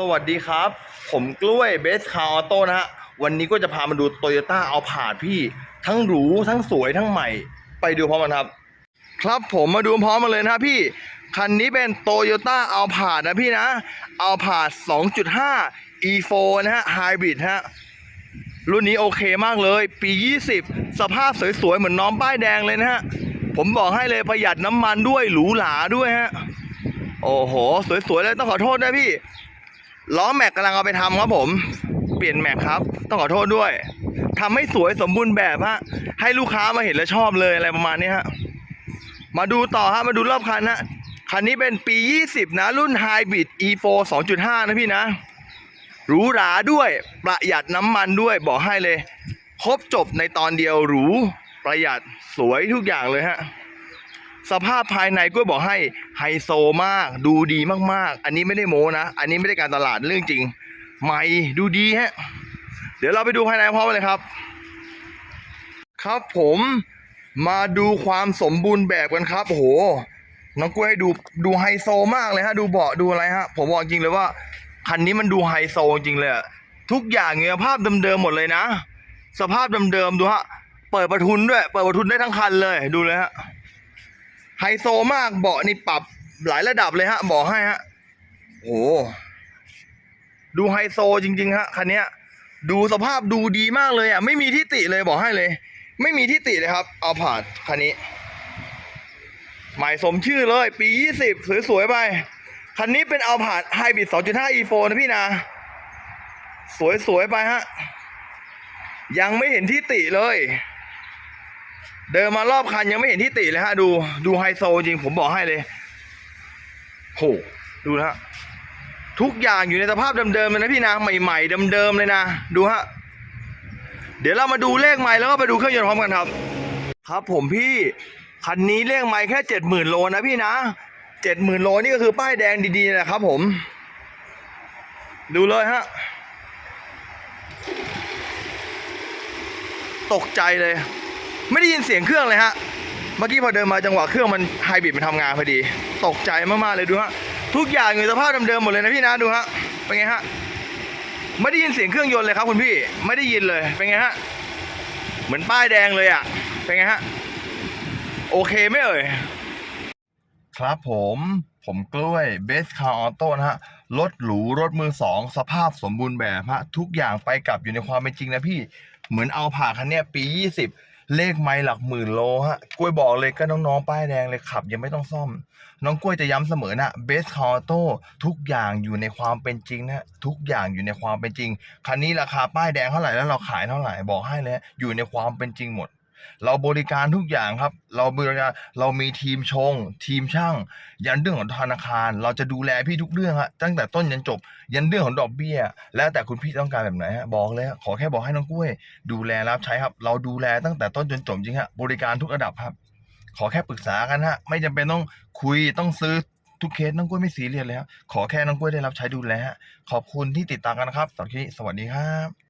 สวัสดีครับ ผมกล้วยเบสคาร์ออโต้นะฮะ วันนี้ก็จะพามาดูโตโยต้าเอาผาดพี่ ทั้งหรู ทั้งสวยทั้งใหม่ ไปดูพร้อมกันครับ ครับผมมาดูพร้อมกันเลยนะพี่ คันนี้เป็นโตโยต้าเอาผาดนะพี่นะเอาผาด 2.5 e4 นะฮะไฮบริดฮะ รุ่นนี้โอเคมากเลย ปี 20 สภาพสวยๆ เหมือนน้องป้ายแดงเลยนะฮะ ผมบอกให้เลยประหยัดน้ำมันด้วยหรูหราด้วยฮะ โอ้โห สวยๆเลยต้องขอโทษด้วยพี่ ล้อแม็กกำลังเอาไปทำครับผม เปลี่ยนแม็กครับ ต้องขอโทษด้วยทำให้สวยสมบูรณ์แบบฮะให้ลูกค้ามาเห็นแล้วชอบเลยอะไรประมาณนี้ฮะมาดูต่อฮะมาดูรอบคันฮะคันนี้เป็นปี 20 นะ รุ่น Hybrid E4 2.5 นะพี่นะหรูหราด้วยประหยัดน้ำมันด้วยบอกให้เลย ครบจบในตอนเดียวหรูประหยัดสวยทุกอย่างเลยฮะ สภาพภายในก็บอกให้ไฮโซมาก ดูดีมากๆ อันนี้ไม่ได้โม้นะ อันนี้ไม่ได้การตลาดเรื่องจริง ใหม่ดูดีฮะ เดี๋ยวเราไปดูภายในพร้อมกันเลยครับ ครับผมมาดูความสมบูรณ์แบบกันครับโอ้โหน้องกล้วยให้ดูดูไฮโซมากเลยฮะ ดูเบาะดูอะไรฮะ ผมบอกจริงเลยว่าคันนี้มันดูไฮโซจริงเลยทุกอย่างเนี่ยภาพเดิมๆหมดเลยนะ สภาพเดิมๆดูฮะ เปิดประทุนด้วย เปิดประทุนได้ทั้งคันเลยดูเลยฮะ ไฮโซมากเบาะนี่ปรับหลายระดับเลยฮะบอกให้ฮะโอ้โหดูไฮโซจริง ๆ ฮะคันเนี้ยดูสภาพดูดีมากเลยอะ ไม่มีที่ติเลยบอกให้เลย ไม่มีที่ติเลยครับ เอาผ่านคันนี้ หมายสมชื่อเลย ปี 20 สวย ๆ ไป คันนี้เป็นเอาผ่านไฮบริด2.5 e4 นะพี่นะสวย ๆ ไปฮะ ยังไม่เห็นที่ติเลย เดินมารอบคันยังไม่เห็นที่ติเลยฮะ ดูดูไฮโซจริงผมบอกให้เลยโหดูนะฮะทุกอย่างอยู่ในสภาพเดิมๆเลยนะพี่นะใหม่ๆเดิมๆเลยนะ ดูฮะ เดี๋ยวเรามาดูเลขไมล์แล้วก็ไปดูเครื่องยนต์พร้อมกันครับ ครับ ผมพี่คันนี้เลขไมล์แค่เจ็ดหมื่นโลนะพี่นะเจ็ดหมื่นโลนี่ก็คือป้ายแดงดีๆแหละครับ ผม ดูเลยฮะตกใจเลย ไม่ได้ยินเสียงเครื่องเลยฮะ เมื่อกี้พอเดินมาจังหวะเครื่องมันไฮบริดมันทำงานพอดี ตกใจมากๆเลยดูฮะ ทุกอย่างอยู่สภาพเดิมๆหมดเลยนะพี่นะดูฮะ เป็นไงฮะ ไม่ได้ยินเสียงเครื่องยนต์เลยครับคุณพี่ ไม่ได้ยินเลย เป็นไงฮะ เหมือนป้ายแดงเลยอะ เป็นไงฮะ โอเคไหมเอ่ย ครับผมผมกล้วยเบสคาร์ออโต้นะฮะ รถหรู รถมือสอง สภาพสมบูรณ์แบบฮะ ทุกอย่างไปกลับอยู่ในความเป็นจริงนะพี่ เหมือนเอาผ่าคันเนี้ยปี 20 เลขไม้หลักหมื่นโลฮะกล้วยบอกเลยก็น้องๆ ป้ายแดงเลยขับ ยังไม่ต้องซ่อม น้องกล้วยจะย้ำเสมอนะเบสคาร์ออโต้ทุกอย่างอยู่ในความเป็นจริงนะทุกอย่างอยู่ในความเป็นจริงคันนี้ราคาป้ายแดงเท่าไหร่แล้วเราขายเท่าไหร่บอกให้เลยอยู่ในความเป็นจริงหมด เราบริการทุกอย่างครับ เราบริการเรามีทีมชง ทีมช่าง ยันเรื่องของธนาคาร เราจะดูแลพี่ทุกเรื่องฮะตั้งแต่ต้นยันจบ ยันเรื่องของดอกเบี้ย แล้วแต่คุณพี่ต้องการแบบไหนฮะบอกเลยขอแค่บอกให้น้องกล้วย ดูแลรับใช้ครับ เราดูแลตั้งแต่ต้นจนจบจริงฮะบริการทุกระดับครับ ขอแค่ปรึกษากันฮะไม่จำเป็นต้องคุยต้องซื้อทุกเคสน้องกล้วยไม่ซีเรียสเลยครับขอแค่น้องกล้วยได้รับใช้ดูแลฮะขอบคุณที่ติดตามกันนะครับสำหรับคลิปนี้สวัสดีครับ